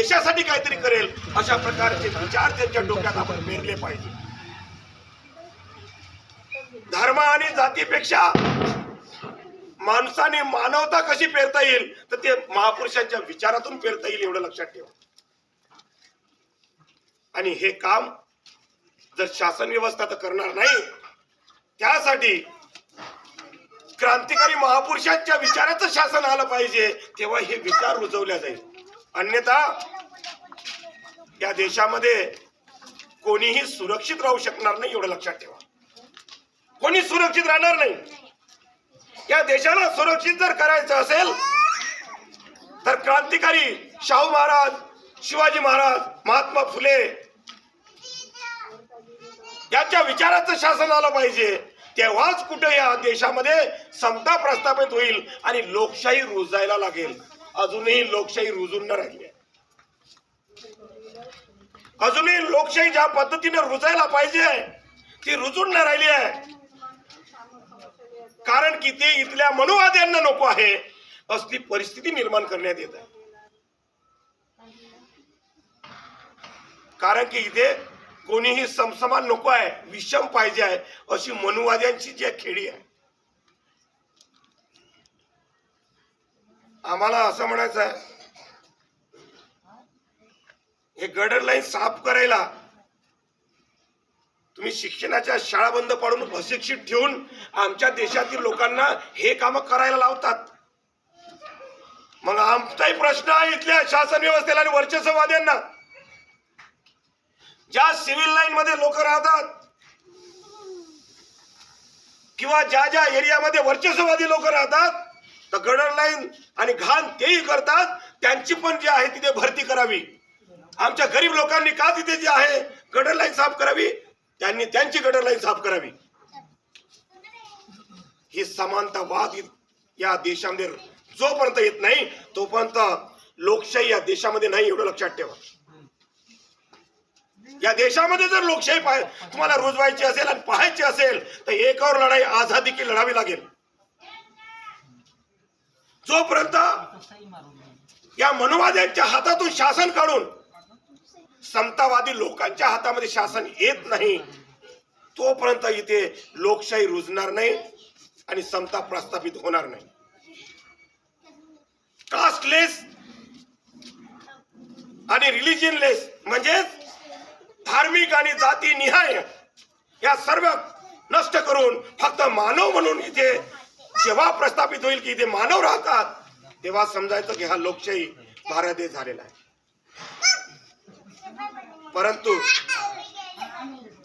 देशासाठी काहीतरी करेल अशा प्रकारचे विचार त्यांच्या डोक्यात आपण पेरले पाहिजे. धर्म आणि जातीपेक्षा माणसाने मानवता कशी पेरता येईल तर ते महापुरुषांच्या विचारातून पेरता येईल एवढं लक्षात ठेवा. आणि हे काम जर शासन व्यवस्था तर करणार नाही त्यासाठी क्रांतिकारी महापुरुषांच्या विचाराचं शासन आलं पाहिजे तेव्हा हे विचार रुजवल्या जाईल. अन्यथा या देशामध्ये कोणीही सुरक्षित राहू शकणार नाही एवढं लक्षात ठेवा. कोणी सुरक्षित राहणार नाही. या देशाला सुरक्षित जर करायचं असेल तर क्रांतिकारी शाहू महाराज शिवाजी महाराज महात्मा फुले यांच्या विचाराचं शासन आलं पाहिजे. तेव्हाच कुठे या देशामध्ये समता प्रस्थापित होईल आणि लोकशाही रुजायला लागेल. अजूनही लोकशाही रुजून न राहिली आहे. अजूनही लोकशाही ज्या पद्धतीने रुजायला पाहिजे ती रुजून न राहिली आहे. कारण की ते इथल्या मनुवाद्यांना नको आहे असली परिस्थिती निर्माण करण्यात येत आहे. कारण की इथे कोणीही समसमान नको आहे विषम पाहिजे आहे अशी मनुवाद्यांची जी खेळी आहे. आम्हाला असं म्हणायचं आहे हे गडर लाईन साफ करायला तुम्ही शिक्षणाच्या शाळा बंद पाडून अशिक्षित ठेवून आमच्या देशातील लोकांना हे काम करायला लावतात. मग आमचाही प्रश्न आहे इथल्या शासन व्यवस्थेला आणि वर्चस्ववाद्यांना ज्या सिव्हिल लाईन मध्ये लोक राहतात किंवा ज्या ज्या एरियामध्ये वर्चस्ववादी लोक राहतात तर गडर लाईन आणि घाण तेही करतात. त्यांची पण जी आहे तिथे भरती करावी. आमच्या गरीब लोकांनी का तिथे जी आहे गडर लाईन साफ करावी? त्यांनी त्यांची गडर लाईन साफ करावी. ही समानतावाद या देशामध्ये जोपर्यंत येत नाही तोपर्यंत लोकशाही या देशामध्ये नाही एवढं लक्षात ठेवा. या देशामध्ये जर लोकशाही पाह तुम्हाला रुजवायची असेल आणि पाहायची असेल तर एकावर लढाई आझादी की लढावी लागेल. जोपर्यंत या मनुवाद्यांच्या हातातून शासन काढून समतावादी लोकांच्या हातामध्ये शासन येत नाही तोपर्यंत इथे लोकशाही रुजणार नाही आणि समता प्रस्थापित होणार नाही. कास्टलेस आणि रिलिजियनलेस म्हणजेच धार्मिक आणि जाती निहाय या सर्व नष्ट करून फक्त मानव म्हणून इथे जेव्हा प्रस्थापित होईल की इथे मानव राहतात तेव्हा समजायचं की हा लोकशाही भारत देश झालेला आहे. परंतु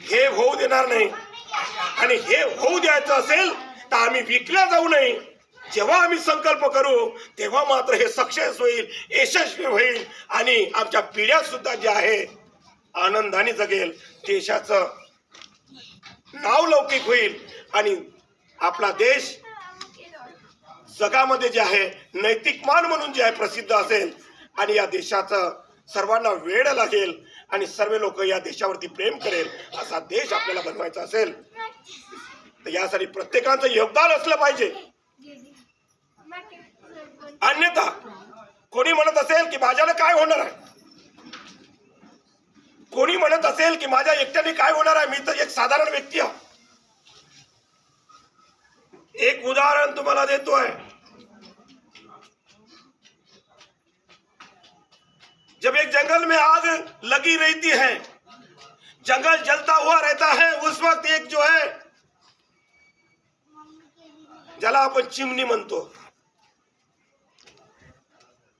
हे होऊ देणार नाही. आणि हे होऊ द्यायचं असेल तर आम्ही विकल्या जाऊ नये. जेव्हा आम्ही संकल्प करू तेव्हा मात्र हे सक्सेस होईल यशस्वी होईल. आणि आमच्या पिढ्या सुद्धा जे आहे आनंदाने जगेल देशाचं नाव लौकिक होईल. आणि आपला देश जगामध्ये जे आहे नैतिक मान म्हणून जे आहे प्रसिद्ध असेल. आणि या देशाचं सर्वांना वेळ लागेल आणि सर्व लोक या देशावरती प्रेम करेल असा देश आपल्याला बनवायचा असेल तर यासाठी प्रत्येकाचं योगदान असलं पाहिजे. अन्यथा कोणी म्हणत असेल की माझ्यानं काय होणार आहे? कोणी म्हणत असेल की माझ्या एकट्याने काय होणार आहे? मी तर एक साधारण व्यक्ती आहे. एक उदाहरण तुम्हारा तुम्हाला है। जब एक जंगल में आग लगी रहती है, जंगल जलता हुआ रहता है, उस वक्त एक जो है ज्याला आपण चिमणी म्हणतो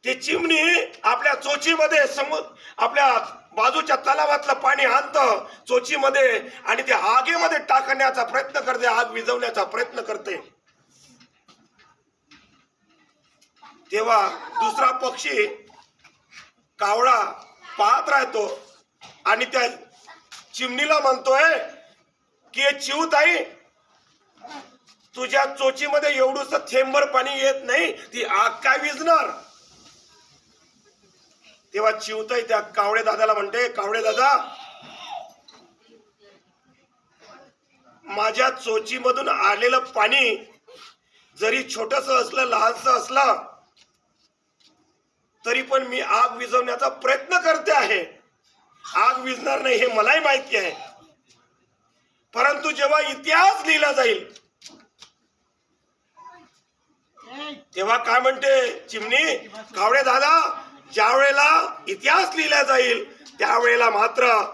ते चिमणी आपल्या चोचीमध्ये समु आपल्या बाजूच्या तलावातलं पाणी आणतं चोचीमध्ये आणि ते आगेमध्ये टाकण्याचा प्रयत्न करते आग विझवण्याचा प्रयत्न करते. तेव्हा दुसरा पक्षी कावळा पाहत राहतो आणि त्या चिमणीला म्हणतोय की हे चिवताई तुझ्या चोचीमध्ये एवढूस थेंबर पाणी येत नाही ती आग काय विझणार? तेव्हा चिवतय त्या कावळे दादाला म्हणते कावळे दादा माझ्या चोचीमधून आलेलं पाणी जरी छोटस असलं लहानस असलं तरी पण मी आग विझवण्याचा प्रयत्न करते आहे. आग विझणार नाही हे मलाही माहिती आहे. परंतु जेव्हा इतिहास लिहिला जाईल तेव्हा काय म्हणते चिमणी कावडे दादा ज्या वेळेला इतिहास लिहिला जाईल त्यावेळेला मात्र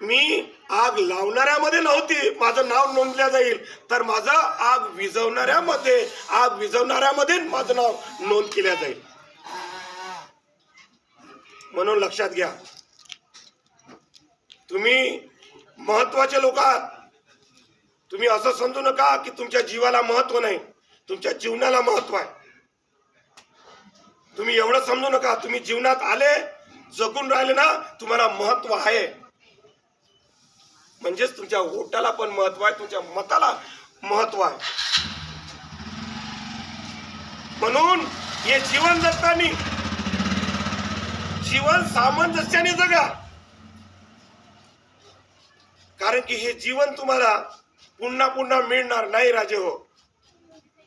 मी आग लावणाऱ्यामध्ये नव्हती माझं नाव नोंदल्या जाईल. तर माझं आग विझवणाऱ्यामध्ये आग विझवणाऱ्यामध्ये माझं नाव नोंद केल्या जाईल. म्हणून लक्षात घ्या. तुम्ही महत्त्वाचे लोक आहात. तुम्ही असं समजू नका की तुमच्या जीवाला महत्त्व नाही. तुमच्या जीवनाला महत्त्व आहे. तुम्ही एवढं समजू नका. तुम्ही जीवनात आले जगून राहिले ना तुम्हाला महत्त्व आहे. म्हणजेच तुमच्या ओटाला पण महत्त्व आहे तुमच्या मताला महत्त्व आहे. म्हणून हे जीवन जगताना जीवन सामंजस्याने जगा. कारण की हे जीवन तुम्हाला पुन्हा पुन्हा मिळणार नाही राजे हो.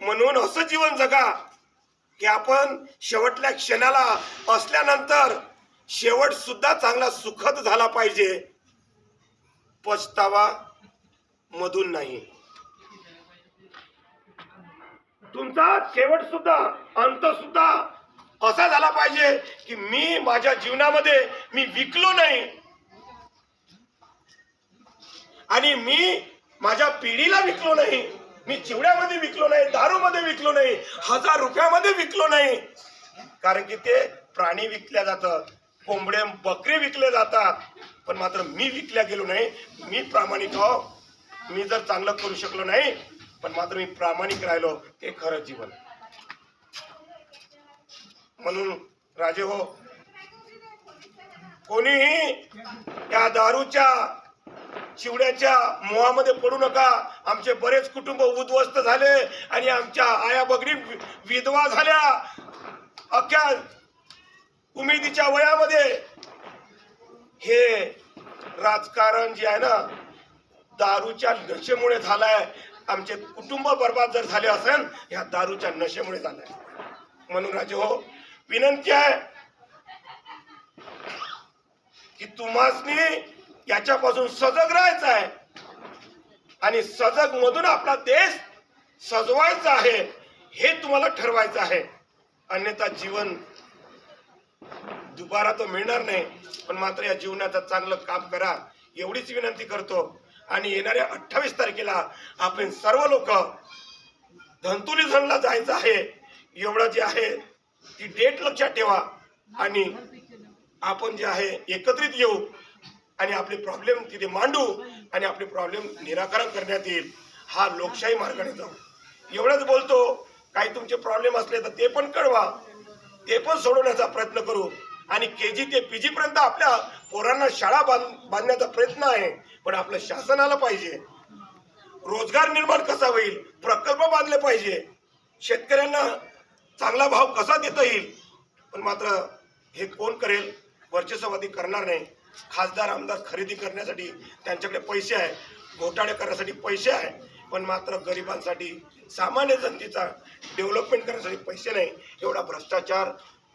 म्हणून असं जीवन जगा. की आपण शेवटल्या क्षणाला असल्यानंतर शेवट सुद्धा चांगला सुखद झाला पाहिजे. पछतावा मधून नाही. तुमचा शेवट सुद्धा अंत सुद्धा असा झाला पाहिजे की मी माझ्या जीवनामध्ये मी विकलो नाही. आणि मी माझ्या पिढीला विकलो नाही. मी चिवड्यामध्ये विकलो नाही दारूमध्ये विकलो नाही हजार रुपयामध्ये विकलो नाही. कारण की ते प्राणी विकल्या जातात कोंबडे बकरी विकले जातात. पण मात्र मी विकल्या गेलो नाही. मी प्रामाणिक आहो. मी जर चांगलं करू शकलो नाही पण मात्र मी प्रामाणिक राहिलो. ते खरं जीवन. म्हणून राजे हो कोणीही या दारूच्या शिवड्याच्या मोहामध्ये पडू नका. आमचे बरेच कुटुंब उद्ध्वस्त झाले आणि आमच्या आया बगरी विधवा झाल्या. अख्ख्या उमेदीच्या वयामध्ये हे राजकारण जे आहे ना दारूच्या नशेमुळे झालंय. आमचे कुटुंब बर्बाद जर झाले असेल ह्या दारूच्या नशेमुळे झालंय. म्हणून राजे हो विनंती आहे की तुम्हासनी याच्यापासून सजग राहायचं आहे. आणि सजग मधून आपला देश सजवायचा आहे हे तुम्हाला ठरवायचं आहे. अन्यथा जीवन दुबारा तर मिळणार नाही पण मात्र या जीवनाचं चांगलं काम करा एवढीच विनंती करतो. आणि येणाऱ्या अठ्ठावीस तारखेला आपण सर्व लोक धंतुली धनला जायचं आहे. एवढं जे आहे ती डेट लक्षात ठेवा. आणि आपण जे आहे एकत्रित येऊ. आणि आपले प्रॉब्लेम तिथे मांडू आणि आपले प्रॉब्लेम निराकरण करण्यात येईल हा लोकशाही मार्गाने जाऊ. एवढंच बोलतो काही तुमचे प्रॉब्लेम असले तर ते पण कळवा. ते पण सोडवण्याचा प्रयत्न करू. आणि के जी ते पी जी पर्यंत आपल्या पोरांना शाळा बांध बांधण्याचा प्रयत्न आहे. पण आपलं शासन आलं पाहिजे. रोजगार निर्माण कसा होईल? प्रकल्प बांधले पाहिजे. शेतकऱ्यांना चांगला भाव कसा देता येईल? पण मात्र हे कोण करेल? वर्चस्ववादी करणार नाही. खासदार आमदार खरेदी करण्यासाठी त्यांच्याकडे पैसे आहे घोटाळे करण्यासाठी पैसे आहे पण मात्र गरिबांसाठी सामान्य जनतेचा डेव्हलपमेंट करण्यासाठी पैसे नाही. एवढा भ्रष्टाचार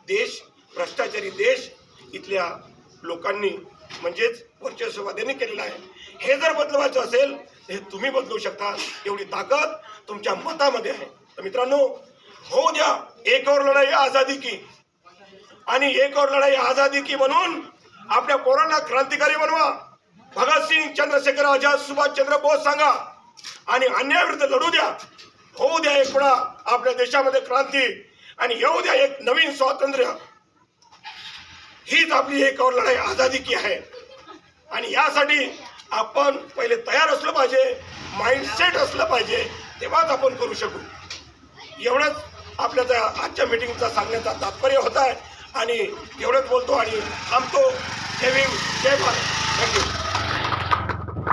देश भ्रष्टाचारी देश इथल्या लोकांनी म्हणजेच वर्चस्ववाद्यांनी केलेलं आहे. हे जर बदलवायचं असेल तर हे तुम्ही बदलू शकता. एवढी ताकद तुमच्या मतामध्ये आहे. तर मित्रांनो हो द्या एक और लढाई आझादी की. आणि एक और लढाई आझादी की म्हणून आपल्या पोरांना क्रांतिकारी बनवा. भगतसिंग चंद्रशेखर आझाद सुभाषचंद्र बोस सांगा. आणि अन्यायाविरुद्ध लढू द्या. होऊ द्या एक पुढा आपल्या देशामध्ये क्रांती. आणि येऊ द्या एक नवीन स्वातंत्र्य. हीच आपली एक और लढाई आझादी की आहे. आणि यासाठी आपण पहिले तयार असलं पाहिजे माइंडसेट असलं पाहिजे तेव्हाच आपण करू शकू. एवढंच आपल्या त्या आजच्या मिटिंगचा सांगण्याचा तात्पर्य होत आहे. आणि एवढंच बोलतो आणि थांबतो. Jimmy, Jimmy, thank you.